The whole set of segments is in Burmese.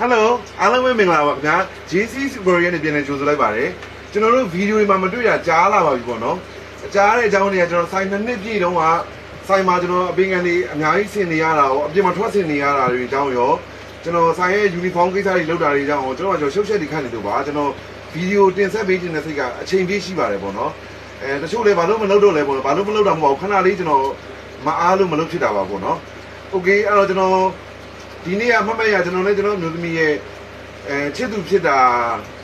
Hello အားလုံးပဲမင်္ဂလာပါခင်ဗျာ JC Super ရဲ့နေပြန်လည်ကြိုဆိုလိုက်ပါတယ်ကျွန်တော်တို့ဗီဒီယိုတွေမှာမတွေ့တာကြားလာပါပြီပေါ့နော်အကြားတဲ့အကြောင်းတွေကကျွန်တော်ဆိုင်နှစ်နှစ်ပြည့်တုန်းကဆိုင်မှာကျွန်တော်အပင်ကန်တွေအများကြီးဆင်နေရတာရောအပြင်မှာထွက်ဆင်နေရတာတွေအကြောင်းရောကျွန်တော်ဆိုင်ရဲ့ uniform ကိစ္စတွေလုပ်တာတွေအကြောင်းရောကျွန်တော်ကကျွန်တော်ရှုပ်ရှက်တွေခန့်နေလို့ပါကျွန်တော်ဗီဒီယိုတင်ဆက်ပေးခြင်းတဲ့စိတ်ကအချိန်ပြည့်ရှိပါတယ်ပေါ့နော်အဲတချို့လည်းဘာလို့မလုပ်တော့လဲပေါ့နော်ဘာလို့မလုပ်တာမဟုတ်ဘူးခဏလေးကျွန်တော်မအားလို့မလုပ်ဖြစ်တာပါပေါ့နော်โอเคအဲ့တော့ကျွန်တော် ဒီနေ့ကမှတ်မှတ်ရကျွန်တော်လည်းကျွန်တော်မျိုးသမီးရဲ့အဲချစ်သူဖြစ်တာ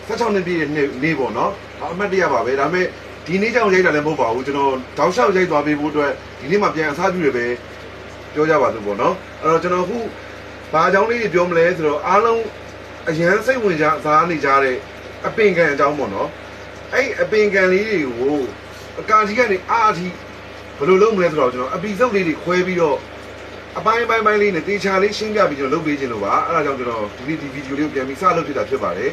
16နှစ်ပြည့်နေ့နေ့ပေါ့နော်အမှတ်တရပါပဲဒါပေမဲ့ဒီနေ့ကြောင့်ရိုက်တာလည်းမဟုတ်ပါဘူးကျွန်တော်တောက်လျှောက်ရိုက်သွားပေးဖို့အတွက်ဒီနေ့မှပြန်အစားပြုရပဲပြောကြပါစို့ပေါ့နော်အဲ့တော့ကျွန်တော်အခုဘာအကြောင်းလေးတွေပြောမလဲဆိုတော့အားလုံးအရန်စိတ်ဝင်ကြစားနေကြတဲ့အပင်ကန်အကြောင်းပေါ့နော်အဲ့အပင်ကန်လေးတွေကိုအကာကြီးကနေအာအထိဘယ်လိုလုပ်မလဲဆိုတော့ကျွန်တော်အပီစုပ်လေးတွေခွဲပြီးတော့ အပိုင်းပိုင်းပိုင်းလေးနဲ့တေချာလေးရှင်းပြပြီးကျွန်တော်လုပ်ပေးခြင်းလို့ပါအဲ့ဒါကြောင့်ကျွန်တော်ဒီနေ့ဒီဗီဒီယိုလေးကိုပြန်ပြီးစလုပ်ဖြစ်တာဖြစ်ပါတယ်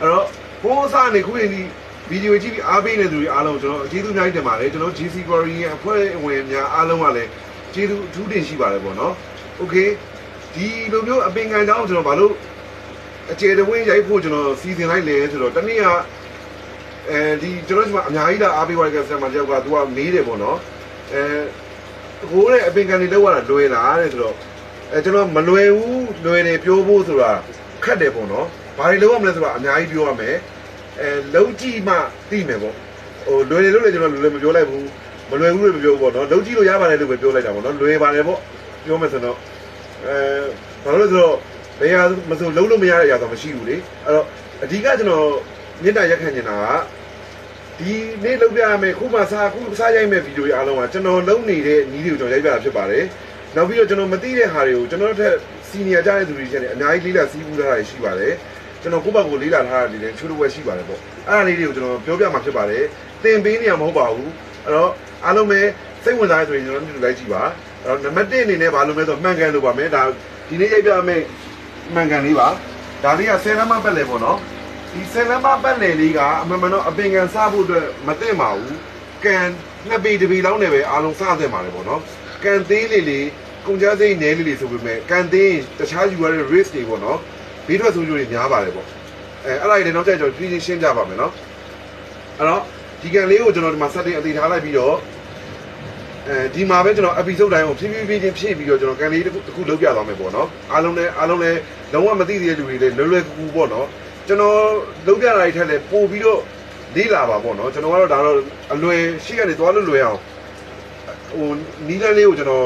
အဲ့တော့ဘိုးအစနေခုရင်ဒီဗီဒီယိုကြည့်ပြီးအားပေးနေသူတွေအားလုံးကျွန်တော်အကျေးဇူးများတင်ပါတယ်ကျွန်တော် GC Quarry ရဲ့အဖွဲ့ဝင်များအားလုံးကလည်းကျေးဇူးအထူးတင်ရှိပါတယ်ပေါ့နော်โอเคဒီလိုမျိုးအပင်ခံတောင်းကျွန်တော်ဘာလို့အခြေတဝင်းရိုက်ဖို့ကျွန်တော်စီစဉ်လိုက်လဲဆိုတော့တနေ့ကအဲဒီကျွန်တော်ဒီမှာအများကြီးလာအားပေးပါတဲ့ဆရာမတယောက်ကသူကမေးတယ်ပေါ့နော်အဲ ဟိုးတဲ့အပင်ကန်တွေလောက်ရတာလွယ်လားတဲ့ဆိုတော့အဲကျွန်တော်မလွယ်ဘူးလွယ်တယ်ပြောဖို့ဆိုတာခက်တယ်ပေါ့နော်ဘာတွေလောက်ရမလဲဆိုတာအများကြီးပြောရမယ်အဲလုံးကြည့်မှသိမယ်ပေါ့ဟိုလွယ်တယ်လို့လည်းကျွန်တော်လွယ်မပြောလိုက်ဘူးမလွယ်ဘူးလို့မပြောဘူးပေါ့နော်လုံးကြည့်လို့ရပါတယ်လို့ပဲပြောလိုက်တာပေါ့နော်လွယ်ပါတယ်ပေါ့ပြောမယ်ဆိုတော့အဲဘာလို့လဲဆိုတော့ဘယ်ဟာမဆိုလုံးလို့မရတဲ့အရာတော့မရှိဘူးလေအဲ့တော့အဓိကကျွန်တော်မြင့်တာရက်ခံနေတာက ဒီနေ့လုပ်ပြရမယ်ခုမှစားခုစားရိုက်မဲ့ဗီဒီယိုတွေအားလုံးကကျွန်တော်လုပ်နေတဲ့နီးတွေကိုကျွန်တော်ရိုက်ပြတာဖြစ်ပါတယ်။နောက်ပြီးတော့ကျွန်တော်မသိတဲ့ဟာတွေကိုကျွန်တော်တို့ထက်စီနီယာကြတဲ့သူတွေချင်းလည်းအများကြီးလေးလာစီးပူးထားတာရှိပါတယ်။ကျွန်တော်ကိုယ့်ဘက်ကိုလေးလာထားတာတွေလည်းချိုးလို့ဝဲရှိပါတယ်ပေါ့။အဲ့ဒါလေးတွေကိုကျွန်တော်ပြောပြမှာဖြစ်ပါတယ်။သင်ပေးနေရမဟုတ်ပါဘူး။အဲ့တော့အားလုံးပဲစိတ်ဝင်စားရဆိုရင်ကျွန်တော်တို့လိုက်ကြည့်ပါ။အဲ့တော့နံပါတ်1အနေနဲ့ဘာလို့လဲဆိုတော့မှန်ကန်လို့ပါမယ်။ဒါဒီနေ့ရိုက်ပြမယ့်မှန်ကန်လေးပါ။ဒါလေးက10လမ်းမပတ်လေပေါ့နော်။ ဒီဆယ်လမ်းမပတ်လည်လေးကအမှန်မှန်တော့အပင်ကန်စားဖို့အတွက်မသင့်ပါဘူးကန်နှစ်ပေတစ်ပေလောက်နဲ့ပဲအားလုံးစားသင့်ပါတယ်ပေါ့နော်ကန်သေးလေးလေးကုန်ကြစိမ့်နဲလေးလေးဆိုပေမဲ့ကန်သေးရင်တခြားယူရတဲ့ risk တွေပေါ့နော်ဘေးထွက်ဆိုးကျိုးတွေများပါတယ်ပေါ့အဲအဲ့ဒါတွေလည်းနောက်ကျကျွန်တော်ပြင်းရှင်းပြပါမယ်နော်အဲ့တော့ဒီကန်လေးကိုကျွန်တော်ဒီမှာ setting အသေးထားလိုက်ပြီးတော့အဲဒီမှာပဲကျွန်တော် episode တိုင်းကိုဖြည်းဖြည်းဖြည်းချင်းဖြည့်ပြီးတော့ကျွန်တော်ကန်လေးတစ်ခုတစ်ခုလုပ်ပြသွားမယ်ပေါ့နော်အားလုံးလည်းအားလုံးလည်းလုံးဝမသိသေးတဲ့လူတွေလည်းလွယ်လွယ်ကူကူပေါ့နော် ကျွန်တော်လုပ်ပြတာတွေထက်လည်းပို့ပြီးတော့လေးလာပါပေါ့နော်ကျွန်တော်ကတော့ဒါတော့အလွယ်ရှိကနေသွားလို့လွယ်အောင်ဟိုနီးလန်းလေးကိုကျွန်တော်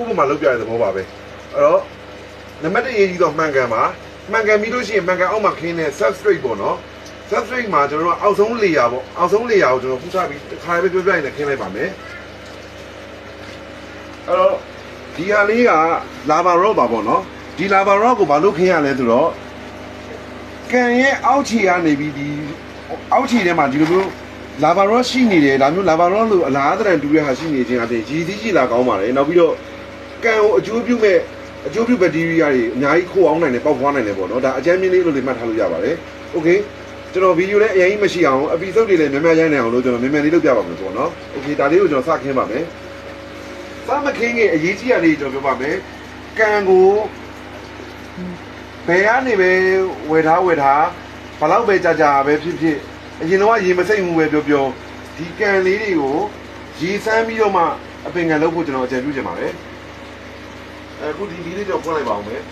ဥပမာလုပ်ပြတဲ့သဘောပါပဲအဲ့တော့နံပါတ်1ရေးကြီးတော့မှန်ကန်ပါမှန်ကန်ပြီးလို့ရှိရင်မှန်ကန်အောက်မှာခင်းတဲ့ substrate ပေါ့နော် substrate မှာကျွန်တော်တို့အောက်ဆုံး layer ပေါ့အောက်ဆုံး layer ကိုကျွန်တော်ဖူးထားပြီးတစ်ခါပဲပြောပြရင်လည်းခင်းလိုက်ပါမယ်အဲ့တော့ဒီဟာလေးက lava rock ပါပေါ့နော်ဒီ lava rock ကိုဘာလို့ခင်းရလဲဆိုတော့ ကန်ရဲ့အောက်ခြေကနေပြီးဒီအောက်ခြေထဲမှာဒီလိုမျိုးလာဗာရော့ရှိနေတယ်ဒါမျိုးလာဗာရော့လို့အလားတရံတူတဲ့ဟာရှိနေခြင်းအပြင်ရည်စည်းကြည်လာကောင်းပါတယ်နောက်ပြီးတော့ကန်ကိုအကျိုးပြုမဲ့အကျိုးပြုဘက်တီးရီးယားတွေအများကြီးခိုးအောင်နိုင်တယ်ပေါက်ဖွားနိုင်တယ်ပေါ့နော်ဒါအကြမ်းမြင့်လေးလို့လေးမှတ်ထားလို့ရပါတယ်โอเคကျွန်တော်ဗီဒီယိုလည်းအရင်ကြီးမရှိအောင်အပီစုပ်တွေလည်းများများရိုင်းနိုင်အောင်လို့ကျွန်တော်မြန်မြန်လေးလုပ်ပြပါမယ်ပေါ့နော်โอเคဒါလေးကိုကျွန်တော်စခင်းပါမယ်စမခင်းကအရေးကြီးရလေးကျွန်တော်ပြောပါမယ်ကန်ကို ဘယ်ကနေပဲဝယ်ထားဝယ်ထားဘလောက်ပဲကြာကြာပဲဖြစ်ဖြစ်အရင်တော့ရေမစိမ့်မှုပဲပြောပြောဒီကန်လေးတွေကိုရေစမ်းပြီးတော့မှအပင်ကန်လုပ်ဖို့ကျွန်တော်အကြံပြုချင်ပါတယ်အခုဒီမီးလေးတော့ဖွင့်လိုက်ပါအောင်မယ်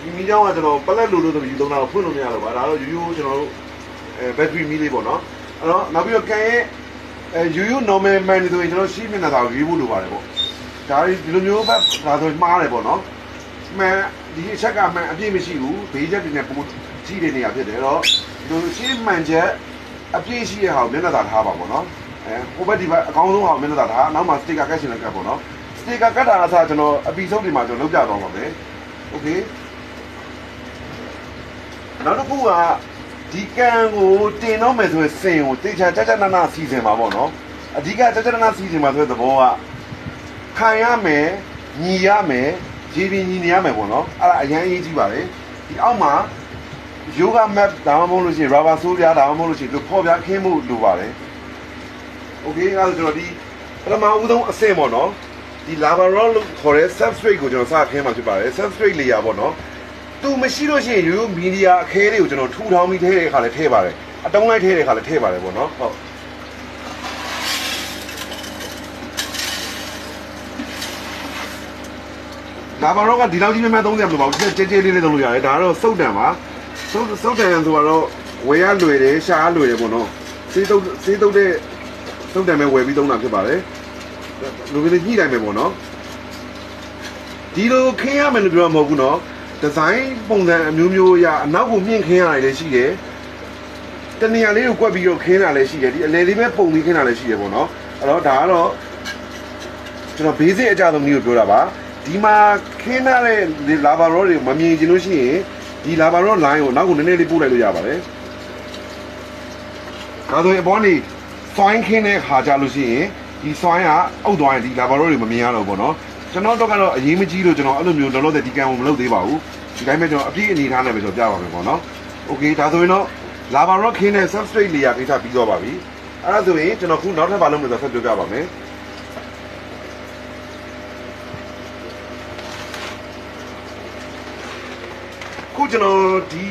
ဒီမီးကြောင်းကကျွန်တော်ပလက်လိုလို့ဆိုပြီးယူသုံးတာကိုဖွင့်လို့မရတော့ပါဒါတော့ရိုးရိုးကျွန်တော်တို့အဲဘက်ထရီမီးလေးပေါ့နော်အဲ့တော့နောက်ပြီးတော့ကန်ရဲ့အဲရိုးရိုး normal man တွေဆိုရင်ကျွန်တော်ရှင်းမျက်နှာသာကိုရေးဖို့လိုပါတယ်ပေါ့ဒါဒီလိုမျိုးပဲဒါဆိုမှားတယ်ပေါ့နော်မှန် ဒီအချက်ကမှန်အပြည့်မရှိဘူးဘေးချက်တွေနဲ့ပုံကြည့်တဲ့နေရာဖြစ်တယ်တော့ဒီလိုရှင်းမှန်ချက်အပြည့်ရှိတဲ့ဟာကိုမျက်နှာသာထားပါပေါ့နော်အဲဟိုဘက်ဒီဘက်အကောင်းဆုံးဟာကိုမျက်နှာသာထားနောက်မှစတစ်ကာကတ်ရှင်လည်းကတ်ပေါ့နော်စတစ်ကာကတ်တာအစားကျွန်တော်အပီဆုံးတွေမှာကျွန်တော်လုပ်ပြသွားပါမယ်โอเคနောက်တစ်ခုကဒီကန်ကိုတင်တော့မယ်ဆိုရင်စင်ကိုတေချာကြကြနာနာစီစဉ်ပါပေါ့နော်အဓိကကြကြနာနာစီစဉ်ပါဆိုတဲ့သဘောက ခံရမယ်ညီရမယ် ရေပြင်ညီနေရမယ်ပေါ့နော်အဲ့ဒါအရင်အရေးကြီးပါတယ်ဒီအောက်မှာ yoga mat ဒါမှမဟုတ်လို့ရှိရင် rubber sole ပြားဒါမှမဟုတ်လို့ရှိရင်သူဖော်ပြခင်းမှုလိုပါတယ် okay အဲ့ဒါဆိုတော့ဒီပထမဦးဆုံးအဆင့်ပေါ့နော်ဒီ lava rock လို့ခေါ်တဲ့ substrate ကိုကျွန်တော်စခင်းမှာဖြစ်ပါတယ် substrate layer ပေါ့နော်သူသူမရှိလို့ရှိရင်ရိုးရိုးမီဒီယာအခဲလေးကိုကျွန်တော်ထူထောင်ပြီးထည့်တဲ့ခါလည်းထည့်ပါတယ်အတုံးလိုက်ထည့်တဲ့ခါလည်းထည့်ပါတယ်ပေါ့နော်ဟုတ် ဒါပါတော့ကဒီလောက်ကြီးများများသုံးစရာမလိုပါဘူးကျဲကျဲလေးလေးသုံးလို့ရတယ်ဒါကတော့စုတ်တံပါစုတ်စုတ်တံဆိုတော့ဝယ်ရလွယ်တယ်ရှားလွယ်တယ်ပေါ့နော်စေးတုတ်စေးတုတ်တဲ့စုတ်တံပဲဝယ်ပြီးသုံးတာဖြစ်ပါတယ်လူကလေးညှိတိုင်းပဲပေါ့နော်ဒီလိုခင်းရမယ်လို့ပြောမှာမဟုတ်ဘူးနော်ဒီဇိုင်းပုံစံအမျိုးမျိုးအရအနောက်ကိုမြင့်ခင်းရတယ်လည်းရှိတယ်တနေရာလေးကိုကွက်ပြီးတော့ခင်းတာလည်းရှိတယ်ဒီအလယ်လေးပဲပုံပြီးခင်းတာလည်းရှိတယ်ပေါ့နော်အဲ့တော့ဒါကတော့ကျွန်တော် basic အကြဆုံးမျိုးကိုပြောတာပါ ဒီမှာခင်းထားတဲ့ lava roll တွေမမြင်ချင်လို့ရှိရင်ဒီ lava roll line ကိုနောက်ကိုနည်းနည်းလေးပို့လိုက်လို့ရပါတယ်ဒါဆိုရင်အပေါ်နေ fine ခင်းတဲ့ခါကြလို့ရှိရင်ဒီ fine ကအုပ်သွားရင်ဒီ lava roll တွေမမြင်ရတော့ဘူးပေါ့နော် ကျွန်တော်တော့ကတော့အရေးမကြီးလို့ကျွန်တော်အဲ့လိုမျိုးလောလောဆယ်ဒီကံကိုမလုပ်သေးပါဘူးဒီတိုင်းပဲကျွန်တော်အပြည့်အနေထားနဲ့ပဲကျွန်တော်ပြပါမယ်ပေါ့နော်โอเคဒါဆိုရင်တော့ lava rock ခင်းတဲ့ substrate layer ကိစ္စပြီးတော့ပါပြီအဲ့ဒါဆိုရင်ကျွန်တော်ခုနောက်ထပ်ဘာလုပ်မလဲဆိုတော့ဆက်ပြောပြပါမယ် ကျွန်တော်ဒီ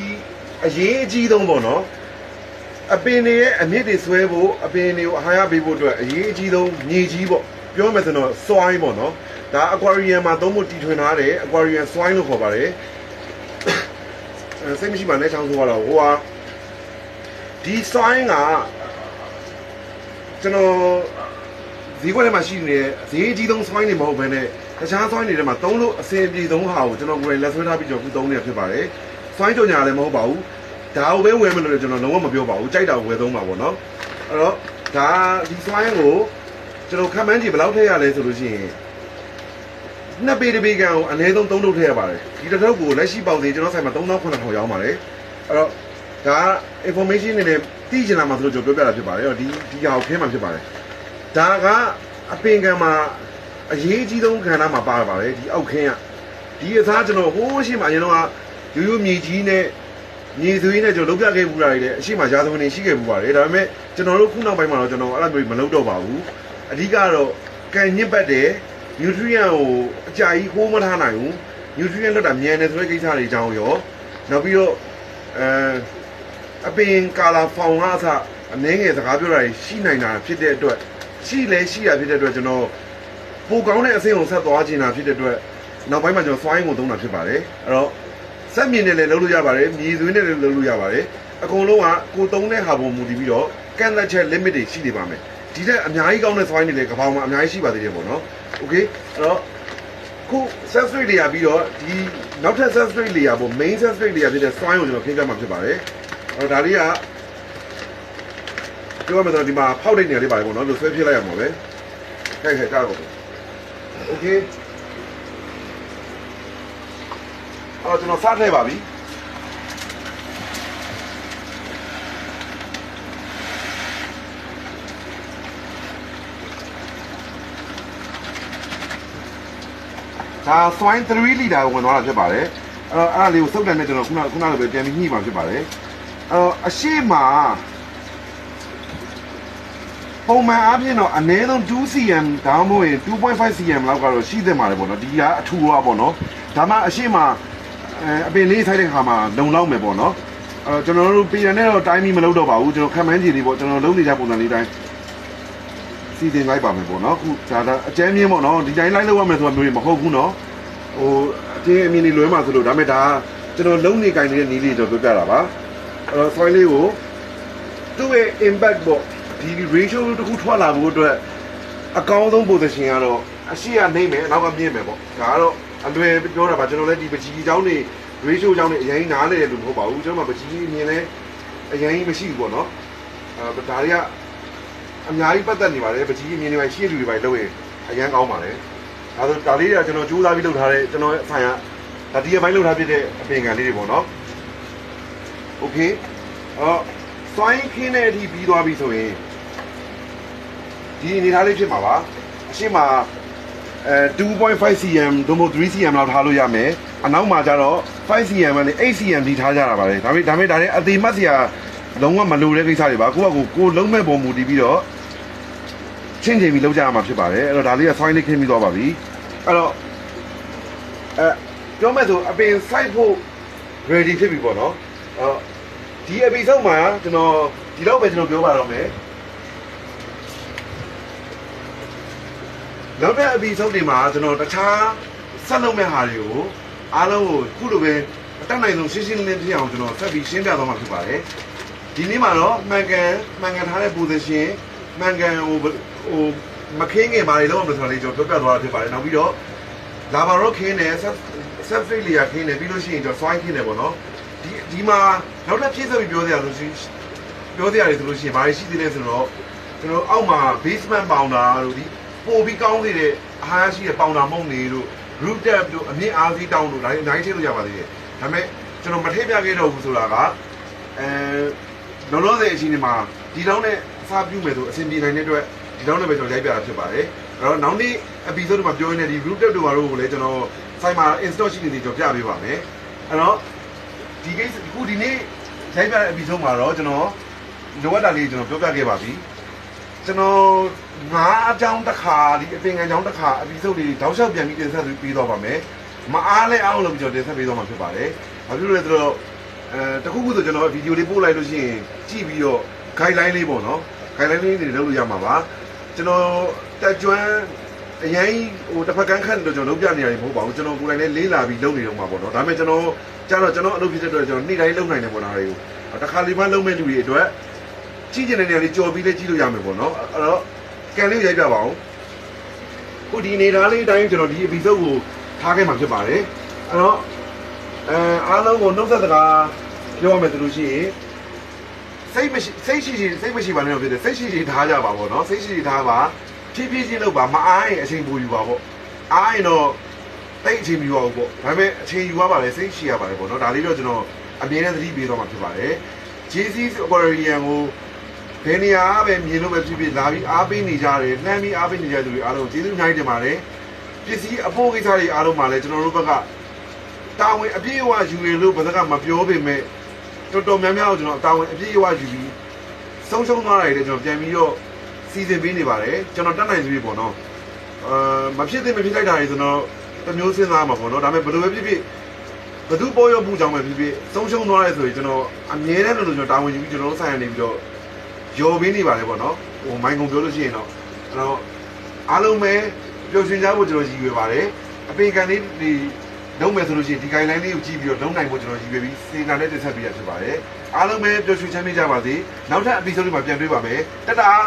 အရေးအကြီးဆုံးပေါ့နော်အပင်တွေရဲ့အမြင့်တွေဆွဲဖို့အပင်တွေကိုအဟာရပေးဖို့အတွက်အရေးအကြီးဆုံးမြေကြီးပေါ့ပြောမယ်ဆိုတော့ soil ပေါ့နော်ဒါ aquarium မှာသုံးဖို့တီထွင်ထားတယ် aquarium soil လို့ခေါ်ပါတယ်အဲစိတ်မရှိပါနဲ့ချောင်းဆိုတော့ဟိုဟာဒီ soil ကကျွန်တော်ဈေးကွက်ထဲမှာရှိနေတဲ့ဈေးအကြီးဆုံး soil တွေမဟုတ်ဘဲနဲ့ တခြား soil တွေထဲမှာသုံးလို့အဆင်ပြေဆုံးဟာကိုကျွန်တော်ကိုယ်တိုင်လက်ဆွဲထားပြီးကျွန်တော်ခုသုံးနေတာဖြစ်ပါတယ် soil ကြော်ညာလည်းမဟုတ်ပါဘူးဒါကိုပဲဝယ်မလို့လည်းကျွန်တော်လုံးဝမပြောပါဘူးကြိုက်တာကိုဝယ်သုံးပါပေါ့နော်အဲ့တော့ဒါဒီ soil ကိုကျွန်တော်ခံမှန်းကြည့်ဘယ်လောက်ထည့်ရလဲဆိုလို့ရှိရင်နှစ်ပေတစ်ပေကန်ကိုအနည်းဆုံး3ထုတ်ထည့်ရပါတယ်ဒီတစ်ထုပ်ကိုလက်ရှိပေါက်သေးကျွန်တော်ဆိုင်မှာ3900ရောင်းပါတယ်အဲ့တော့ဒါ information နေနဲ့သိချင်တာမှဆိုလို့ကျွန်တော်ပြောပြတာဖြစ်ပါတယ်အဲ့တော့ဒီဒီဟာကိုခင်းမှာဖြစ်ပါတယ်ဒါကအပင်ကန်မှာ အရေးကြီးဆုံးခန္ဓာမှာပါပါတယ်ဒီအောက်ခင်းကဒီအစားကျွန်တော်ဟိုးရှိမှအရင်တော့ကရိုးရိုးမြေကြီးနဲ့မြေသွေးနဲ့ကျွန်တော်လုပ်ပြခဲ့ဘူးတာတွေလည်းအရှိမရာဇဝင်နေရှိခဲ့ဘူးပါတယ်ဒါပေမဲ့ကျွန်တော်တို့ခုနောက်ပိုင်းမှာတော့ကျွန်တော်အဲ့လိုမျိုးမလုပ်တော့ပါဘူးအဓိကတော့ကန်ညစ်ပတ်တယ် nutrient ကိုအကြာကြီးဟိုးမထားနိုင်ဘူး nutrient လွတ်တာမြန်တယ်ဆိုတဲ့ကိစ္စတွေအကြောင်းရောနောက်ပြီးတော့အဲအပင်ကာလာဖောင်ကအစအနှဲငယ်စကားပြောတာတွေရှိနိုင်တာဖြစ်တဲ့အတွက်ရှိလဲရှိရဖြစ်တဲ့အတွက်ကျွန်တော် ပိုကောင်းတဲ့အဆင့်ကိုဆက်သွားခြင်းတာဖြစ်တဲ့အတွက်နောက်ပိုင်းမှာကျွန်တော် swine ကိုသုံးတာဖြစ်ပါတယ်အဲ့တော့စက်မြင်နဲ့လည်းလုပ်လို့ရပါတယ်မြေသွင်းနဲ့လည်းလုပ်လို့ရပါတယ်အကုန်လုံးကကိုသုံးတဲ့ဟာပေါ်မူတည်ပြီးတော့ကန့်သက်ချက် limit တွေရှိနေပါမယ်ဒီတဲ့အများကြီးကောင်းတဲ့ swine တွေလည်းကပောင်မှာအများကြီးရှိပါသေးတယ်ပေါ့နော် okay အဲ့တော့ခု substrate layer ပြီးတော့ဒီနောက်ထပ် substrate layer ပေါ့ main substrate layer ဖြစ်တဲ့ swine ကိုကျွန်တော်ခင်းပြမှာဖြစ်ပါတယ်အဲ့တော့ဒါလေးကပြောရမယ်ဆိုတော့ဒီမှာဖောက်တဲ့နေရာလေးပါတယ်ပေါ့နော်လို့ဆွဲဖြစ်လိုက်ရမှာပဲခိုက်ခိုက်ကား ပေါ့ okay အဲ့တော့ကျွန်တော်စားထည့်ပါပြီဒါ swine 3 liter ကိုဝင်သွားတာဖြစ်ပါတယ်အဲ့တော့အဲ့ဒါလေးကိုစုပ်တယ်နဲ့ကျွန်တော်ခုနခုနလိုပဲပြန်ပြီးညှိမှာဖြစ်ပါတယ်အဲ့တော့အရှိမ ပုံမှန်အားဖြင့်တော့အနည်းဆုံး 2cm ဒါမှမဟုတ်ရင် 2.5cm လောက်ကတော့ရှိသင့်ပါတယ်ပေါ့နော်ဒီကအထူရောပေါ့နော်ဒါမှအရှိမအဲအပင်လေးဆိုင်တဲ့ခါမှာလုံလောက်မယ်ပေါ့နော်အဲကျွန်တော်တို့ပြည်ရနဲ့တော့တိုင်းမီမလုပ်တော့ပါဘူးကျွန်တော်ခံမှန်းကြည့်လေးပေါ့ကျွန်တော်လုံးနေကြပုံစံလေးတိုင်းစီစဉ်လိုက်ပါမယ်ပေါ့နော်ခုဒါဒါအကျဉ်းမြင့်ပေါ့နော်ဒီတိုင်းလိုက်လို့ရမယ်ဆိုတာမျိုးတွေမဟုတ်ဘူးနော်ဟိုအတင်းအမြင်တွေလွဲမှာဆိုလို့ဒါမဲ့ဒါကျွန်တော်လုံးနေကြိုင်နေတဲ့နီးလေးကျွန်တော်ပြောပြတာပါအဲ့တော့ soil လေးကိုသူ့ရဲ့ impact ပေါ့ ဒီ ratio တစ်ခုထွက်လာဖို့အတွက်အကောင်းဆုံး position ကတော့အရှိကနေမယ်အနောက်ကမြင့်မယ်ပေါ့ဒါကတော့အလွယ်ပြောတာပါကျွန်တော်လည်းဒီပကြီးเจ้าနေ ratio เจ้าနေအရင်နားလေတယ်လို့မဟုတ်ပါဘူးကျွန်တော်မှပကြီးအမြင်လဲအရင်မရှိဘူးပေါ့နော်အဲဒါတွေကအများကြီးပတ်သက်နေပါတယ်ပကြီးအမြင်တွေပဲရှိတဲ့လူတွေပဲလုပ်ရင်အရင်ကောင်းပါလေဒါဆိုဒါလေးတွေကကျွန်တော်ကြိုးစားပြီးလုပ်ထားတဲ့ကျွန်တော်ဆိုင်ကဒါဒီအပိုင်းလုပ်ထားဖြစ်တဲ့အပင်ကန်လေးတွေပေါ့နော်โอเคအော် swine ခင်းတဲ့အထိပြီးသွားပြီဆိုရင် ဒီအနေထားလေးဖြစ်မှာပါအရှိမအဲ 2.5cm ဒိုမို 3cm လောက်ထားလို့ရမယ်အနောက်မှာကျတော့ 5cm နဲ့ 8cm ဒီထားကြတာပါလေဒါပေမဲ့ဒါပေမဲ့ဒါလည်းအသေးမှတ်စရာလုံးဝမလိုတဲ့ကိစ္စတွေပါကိုကကိုကိုလုံးမဲ့ပုံမူတည်ပြီးတော့ချင်းချင်းပြီးလောက်ကြရမှာဖြစ်ပါတယ်အဲ့တော့ဒါလေးက swine လေးခင်းပြီးသွားပါပြီအဲ့တော့အဲပြောမဲ့ဆိုအပင် site ဖို့ ready ဖြစ်ပြီပေါ့နော်အော်ဒီ episode မှာကျွန်တော်ဒီလောက်ပဲကျွန်တော်ပြောပါတော့မယ် နောက်တဲ့ episode တွေမှာကျွန်တော်တခြားဆက်လုပ်မဲ့ဟာတွေကိုအားလုံးကိုခုလိုပဲအတက်နိုင်ဆုံးရှင်းရှင်းလင်းလင်းဖြစ်အောင်ကျွန်တော်ဆက်ပြီးရှင်းပြသွားမှာဖြစ်ပါတယ်ဒီနေ့မှာတော့မှန်ကန်မှန်ကန်ထားတဲ့ position မှန်ကန်ဟိုဟိုမခင်းငယ်ပါလေတော့မလို့ဆိုတော့လေကျွန်တော်ပြောပြသွားတာဖြစ်ပါတယ်နောက်ပြီးတော့လာဘာရောခင်းတယ်ဆက်ဆက်ဖိလီယာခင်းတယ်ပြီးလို့ရှိရင်ကျွန်တော် swine ခင်းတယ်ပေါ့နော်ဒီဒီမှာနောက်ထပ်ဖြည့်ဆက်ပြီးပြောစရာဆိုရှင်ပြောစရာတွေဆိုလို့ရှိရင်ဘာတွေရှိသေးလဲဆိုတော့ကျွန်တော်အောက်မှာ basement pounder တို့ဒီ ပို့ပြီးကောင်းသေးတဲ့အားရှိတဲ့ pounder မုံတွေတို့ root tap တို့အမြင့်အားစီးတောင်းတို့ဒါတွေအများကြီးထည့်လို့ရပါသေးတယ်ဒါပေမဲ့ကျွန်တော်မထည့်ပြခဲ့တော့ဘူးဆိုတာကအဲလောလောဆယ်အချိန်ဒီမှာဒီတောင်းနဲ့အစားပြုမယ်ဆိုအဆင်ပြေနိုင်တဲ့အတွက်ဒီတောင်းနဲ့ပဲကျွန်တော်ရိုက်ပြတာဖြစ်ပါတယ်အဲ့တော့နောက်နေ့ episode မှာပြောရင်းနဲ့ဒီ root tap တို့ဘာလို့ကိုလည်းကျွန်တော်ဆိုင်မှာ install ရှိနေတယ်ကျွန်တော်ပြပေးပါမယ်အဲ့တော့ဒီ case အခုဒီနေ့ရိုက်ပြတဲ့ episode မှာတော့ကျွန်တော်လိုအပ်တာလေးကျွန်တော်ပြောပြခဲ့ပါပြီ ကျွန်တော်ငါးအကြောင်းတစ်ခါဒီအပင်ငန်းကြောင်းတစ်ခါ episode တွေတောက်လျှောက်ပြန်ပြီးတင်ဆက်ပေးတော့ပါမယ်မအားလဲအောင်လို့ပြီးကျွန်တော်တင်ဆက်ပေးတော့မှာဖြစ်ပါတယ်ဘာဖြစ်လို့လဲဆိုတော့အဲတခုခုဆိုကျွန်တော်ဗီဒီယိုလေးပို့လိုက်လို့ရှိရင်ကြည့်ပြီးတော့ guideline လေးပေါ့နော် guideline လေးတွေလုပ်လို့ရမှာပါကျွန်တော်တက်ကြွမ်းအရင်ဟိုတစ်ဖက်ကန်းခန့်တော့ကျွန်တော်လုပ်ပြနေရတယ်မဟုတ်ပါဘူးကျွန်တော်ကိုယ်တိုင်လည်းလေးလာပြီးလုပ်နေတော့မှာပေါ့နော်ဒါပေမဲ့ကျွန်တော်ကျတော့ကျွန်တော်အလုပ်ဖြစ်တဲ့အတွက်ကျွန်တော်နေ့တိုင်းလုပ်နိုင်တယ်ပေါ့နော်ဒါတွေကိုတစ်ခါလေးမှလုပ်မဲ့လူတွေအတွက် ကြည့်ကျင်တဲ့နေရာလေးကြော်ပြီးလည်းကြည့်လို့ရမယ်ပေါ့နော်အဲ့တော့ကန်လေးရိုက်ပြပါအောင်ခုဒီနေသားလေးအတိုင်းကျွန်တော်ဒီ episode ကိုထားခဲ့မှာဖြစ်ပါတယ်အဲ့တော့အဲအားလုံးကိုနှုတ်ဆက်စကားပြောရမယ်ဆိုလို့ရှိရင်စိတ်မရှိစိတ်ရှိရှိစိတ်မရှိပါနဲ့တော့ဖြစ်တယ်စိတ်ရှိရှိထားကြပါပေါ့နော်စိတ်ရှိရှိထားပါဖြည်းဖြည်းချင်းလုပ်ပါမအားရင်အချိန်ပိုယူပါပေါ့အားရင်တော့တိတ်အချိန်မယူပါဘူးပေါ့ဒါပေမဲ့အချိန်ယူရပါလေစိတ်ရှိရပါလေပေါ့နော်ဒါလေးတော့ကျွန်တော်အမြဲတမ်းသတိပေးတော့မှာဖြစ်ပါတယ် JC Aquarium ကို ဘယ်နေရာပဲမြင်လို့ပဲဖြစ်ဖြစ်လာပြီးအားပေးနေကြတယ်နှမ်းပြီးအားပေးနေကြတဲ့သူတွေအားလုံးကျေးဇူးအများကြီးတင်ပါတယ်ပစ္စည်းအဖို့ကိစ္စတွေအားလုံးမှာလည်းကျွန်တော်တို့ဘက်ကတာဝန်အပြည့်အဝယူရလို့ဘယ်သူကမပြောပေမဲ့တော်တော်များများကိုကျွန်တော်အတာဝန်အပြည့်အဝယူပြီးဆုံးရှုံးသွားတာတွေလည်းကျွန်တော်ပြန်ပြီးတော့စီစဉ်ပေးနေပါတယ်ကျွန်တော်တတ်နိုင်စီပေါ့နော်အာမဖြစ်သင့်မဖြစ်လိုက်တာတွေဆိုတော့တစ်မျိုးစဉ်းစားမှာပေါ့နော်ဒါပေမဲ့ဘယ်လိုပဲဖြစ်ဖြစ်ဘယ်သူပေါ်ရမှုကြောင့်ပဲဖြစ်ဖြစ်ဆုံးရှုံးသွားရဲဆိုရင်ကျွန်တော်အမြဲတမ်းလို့ကျွန်တော်တာဝန်ယူပြီးကျွန်တော်တို့ဆိုင်ရနေပြီးတော့ ယော်ပေးနေပါတယ်ပေါ့နော်ဟိုမိုင်းကုန်ပြောလို့ရှိရင်တော့အဲ့တော့အားလုံးပဲပျော်ရွှင်ကြဖို့ကျွန်တော်ရည်ရွယ်ပါတယ်အပေကန်လေးဒီလုံးမယ်ဆိုလို့ရှိရင်ဒီ guideline လေးကိုကြည့်ပြီးတော့လုံးနိုင်ဖို့ကျွန်တော်ရည်ရွယ်ပြီးစေနာနဲ့တင်ဆက်ပေးရဖြစ်ပါတယ်အားလုံးပဲပျော်ရွှင်ချမ်းမြေ့ကြပါစေနောက်ထပ် episode တွေမှာပြန်တွေ့ပါမယ်တတား